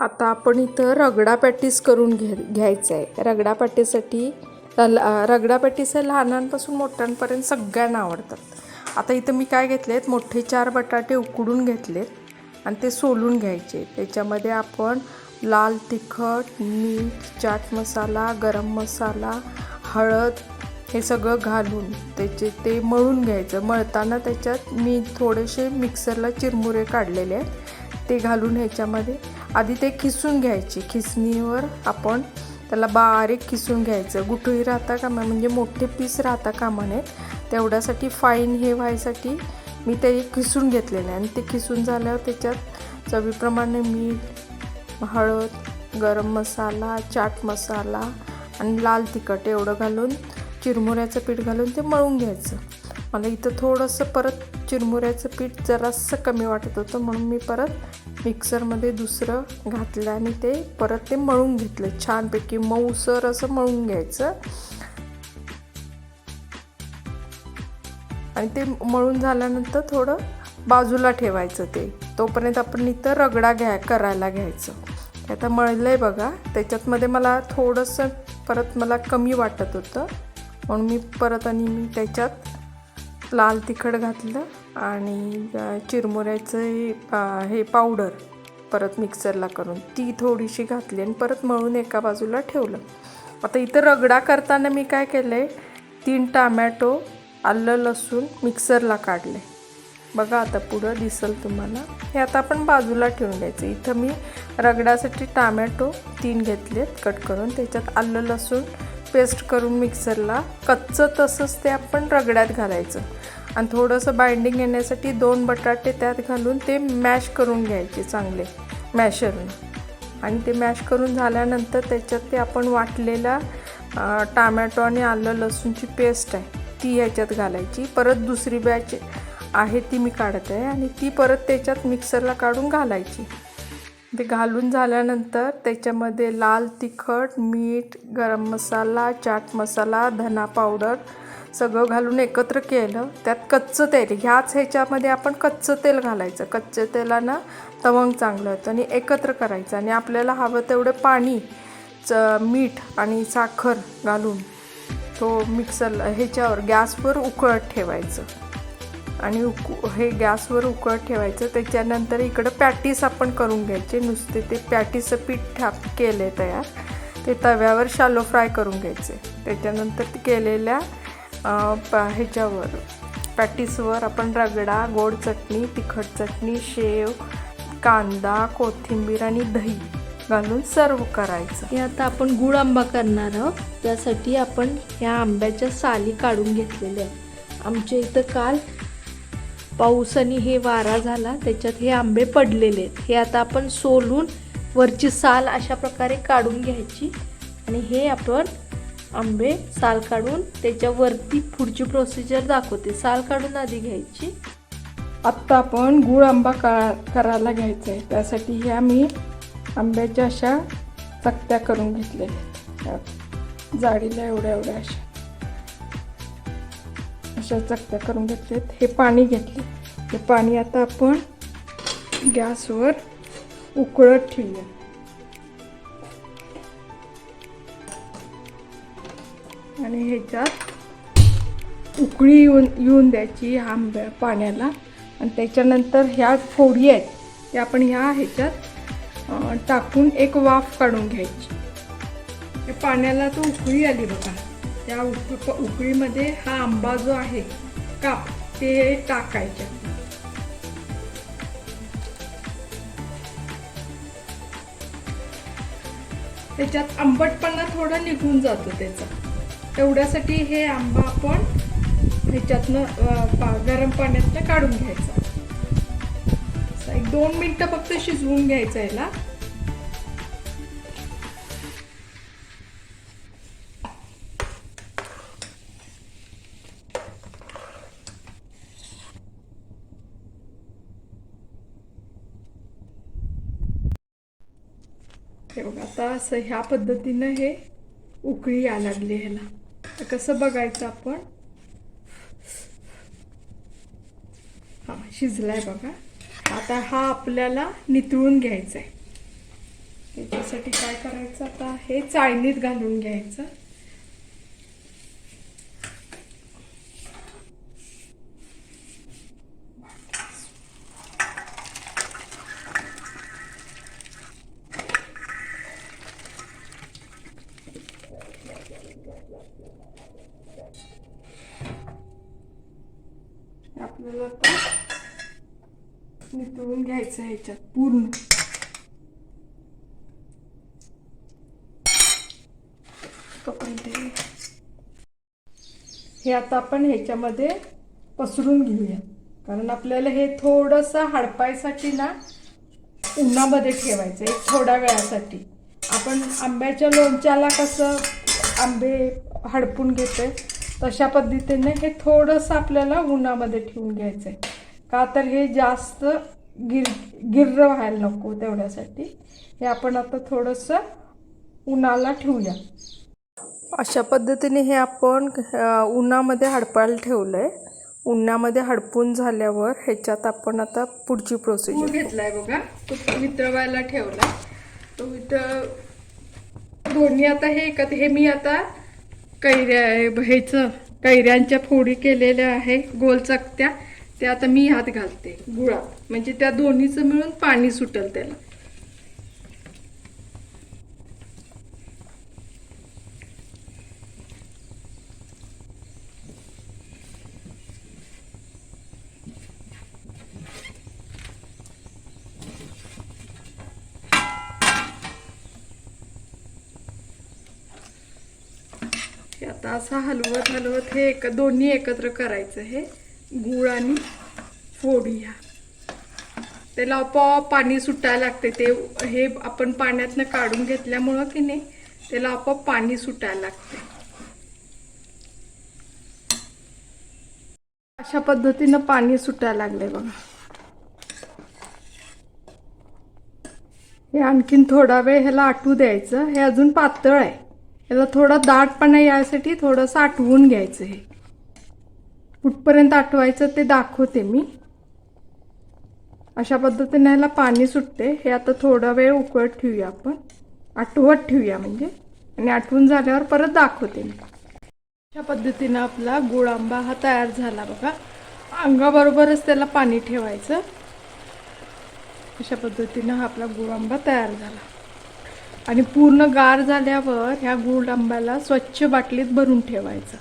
आता आपण इथं रगडा पॅटीस करून घे घ्यायचं आहे रगडा पॅटीसाठी रगडा पॅटीस हे लहानांपासून मोठ्यांपर्यंत सगळ्यांना आवडतात. आता इथं मी काय घेतले आहेत मोठे चार बटाटे उकडून घेतलेत आणि ते सोलून घ्यायचे. त्याच्यामध्ये आपण लाल तिखट मीठ चाट मसाला गरम मसाला हळद हे सगळं घालून त्याचे ते मळून घ्यायचं. मळताना त्याच्यात मी थोडेसे मिक्सरला चिरमुरे काढलेले आहेत. ते घालून ह्याच्यामध्ये आधी ते खिसून घ्यायचे. खिसणीवर आपण त्याला बारीक खिसून घ्यायचं. गुठळी राहता कामा म्हणजे मोठे पीस राहता कामा नयेत तेवढ्यासाठी फाईन हे व्हायसाठी मी ते खिसून घेतलेले आहे. आणि ते खिसून झाल्यावर त्याच्यात चवीप्रमाणे मीठ हळद गरम मसाला चाट मसाला आणि लाल तिखट एवढं घालून चिरमुऱ्याचं पीठ घालून ते मळून घ्यायचं. मला इथं थोडंसं परत चिरमुऱ्याचं पीठ जरासं कमी वाटत होतं म्हणून मी परत मिक्सरमध्ये दुसरं घातलं आणि ते परत ते मळून घेतलं. छानपैकी मऊसर असं मळून घ्यायचं. आणि ते मळून झाल्यानंतर थोडं बाजूला ठेवायचं ते. तोपर्यंत आपण इथं रगडा घ्या करायला घ्यायचं. आता मळलं आहे बघा. त्याच्यातमध्ये मला थोडंसं परत मला कमी वाटत होतं. म्हणून मी परत आणि मी त्याच्यात लाल तिखट घातलं. आणि चिरमुऱ्याचं हे हे पावडर परत मिक्सरला करून ती थोडीशी घातली आणि परत मळून एका बाजूला ठेवलं. आता इथं रगडा करताना मी काय केलं आहे तीन टामॅटो आलं लसूण मिक्सरला काढले. बघा आता पुढं दिसेल तुम्हाला. हे आता आपण बाजूला ठेवून द्यायचं इथं मी रगडासाठी टामॅटो तीन घेतलेत कट करून. त्याच्यात आलं लसूण पेस्ट करून मिक्सरला कच्चं तसंच ते आपण रगड्यात घालायचं. आणि थोडंसं बाइंडिंग येण्यासाठी दोन बटाटे त्यात घालून ते मॅश करून घ्यायचे चांगले मॅशरनं आणि ते मॅश करून झाल्यानंतर त्याच्यात ते आपण वाटलेला टामॅटो आणि आलं लसूणची पेस्ट आहे ती ह्याच्यात घालायची. परत दुसरी बॅच आहे ती मी काढत आहे आणि ती परत त्याच्यात मिक्सरला काढून घालायची. ते घालून झाल्यानंतर त्याच्यामध्ये लाल तिखट मीठ गरम मसाला चाट मसाला धना पावडर सगळं घालून एकत्र केलं. त्यात कच्चं तेल ह्याच ह्याच्यामध्ये आपण कच्चं तेल घालायचं. कच्च्या तेलानं तवंग चांगलं होतं आणि एकत्र करायचं आणि आपल्याला हवं तेवढं पाणी च मीठ आणि साखर घालून तो मिक्सर ह्याच्यावर गॅसवर उकळत ठेवायचं. आणि उक हे गॅसवर उकळत ठेवायचं. त्याच्यानंतर इकडं पॅटीस आपण करून घ्यायचे. नुसते ते पॅटीचं पीठ ठाप केले तयार. ते तव्यावर शालो फ्राय करून घ्यायचे. त्याच्यानंतर केलेल्या ह्याच्यावर पॅटीसवर आपण रगडा गोड चटणी तिखट चटणी शेव कांदा कोथिंबीर आणि दही घालून सर्व करायचं. हे आता आपण गुळ आंबा करणार आहोत. त्यासाठी आपण ह्या आंब्याच्या साली काढून घेतलेल्या आहेत. आमच्या इथं काल पाऊस आणि हे वारा झाला त्याच्यात हे आंबे पडलेले आहेत. हे आता आपण सोलून वरची साल अशा प्रकारे काढून घ्यायची आणि हे आपण आंबे साल काढून त्याच्यावरती पुढची प्रोसिजर दाखवते. साल काढून आधी घ्यायची. आत्ता आपण गुळ आंबा का करायला घ्यायचा आहे त्यासाठी ह्या मी आंब्याच्या अशा चकत्या करून घेतलेल्या जाडीला एवढ्या एवढ्या अशा. अशा चकत्या करून घेतलेत हे पाणी घेतले. हे पाणी आता आपण गॅसवर उकळत ठेवूया. आणि ह्याच्यात उकळी येऊन येऊन द्यायची आंब्या पाण्याला. आणि त्याच्यानंतर ह्या फोडी आहेत त्या आपण ह्या ह्याच्यात टाकून एक वाफ काढून घ्यायची. पाण्याला तो उकळी आली बघा. त्या उक उकळीमध्ये हा आंबा जो आहे काप ते टाकायचे. त्याच्यात आंबटपणा थोडा निघून जातो त्याचा. तेवढ्यासाठी हे आंबा आपण ह्याच्यातनं गरम पाण्यातनं काढून घ्यायचा. एक दोन मिनटं फक्त शिजवून घ्यायचं याला. हे बघा आता असं ह्या पद्धतीनं हे उकळी या लागली ह्याला. तर कसं बघायचं आपण? हा शिजलाय बघा. आता हा आपल्याला नितळून घ्यायचा आहे त्याच्यासाठी काय करायचं आता? हे चाळणीत घालून घ्यायचं आपल्याला आता नितळून घ्यायचं ह्याच्यात पूर्ण. हे- हे आता आपण ह्याच्यामध्ये पसरून घेऊया. कारण आपल्याला हे थोडंसं हडपायसाठी ना उन्हामध्ये ठेवायचं एक थोड्या वेळासाठी. आपण आंब्याच्या लोणच्याला कसं आंबे हडपून घेतोय तशा पद्धतीने हे थोडंसं आपल्याला उन्हामध्ये ठेवून घ्यायचं आहे का तर हे जास्त गिर गिर्र व्हायला नको तेवढ्यासाठी. हे आपण आता थोडंसं उन्हाला ठेवूया. अशा पद्धतीने हे आपण उन्हामध्ये हडपायला ठेवलं आहे उन्हामध्ये हडपून झाल्यावर ह्याच्यात आपण आता पुढची प्रोसिजर घेतलाय बघा. तो वितळवायला ठेवला तो वितळ दोन्ही आता हे एकत्र हे मी आता कैऱ्या ह्याचं कैऱ्यांच्या फोडी केलेल्या आहे गोल चकत्या. ते आता मी हात घालते गुळात म्हणजे त्या दोन्हीचं मिळून पाणी सुटल त्याला. आता असा हलवत हलवत हे एक दोन्ही एकत्र करायचं हे. गूळ आणि फोडी ह्या त्याला आपोआप पाणी सुटायला लागते. ते हे आपण पाण्यातनं काढून घेतल्यामुळं की नाही त्याला आपोआप पाणी सुटायला लागते. अशा पद्धतीनं पाणी सुटायला लागले बघा. हे आणखीन थोडा वेळ ह्याला आटू द्यायचं. हे अजून पातळ आहे. याला थोडा दाटपणा यासाठी थोडंसं आटवून घ्यायचं हे. कुठपर्यंत आठवायचं ते दाखवते मी. अशा पद्धतीने ह्याला पाणी सुटते. हे आता थोडा वेळ उकळत ठेवूया आपण. आठवत ठेवूया म्हणजे. आणि आठवून झाल्यावर परत दाखवते मी. अशा पद्धतीनं आपला गुळ आंबा हा तयार झाला बघा. अंगाबरोबरच त्याला पाणी ठेवायचं. अशा पद्धतीनं हा आपला गुळ आंबा तयार झाला. आणि पूर्ण गार झाल्यावर ह्या गुळ आंब्याला स्वच्छ बाटलीत भरून ठेवायचं.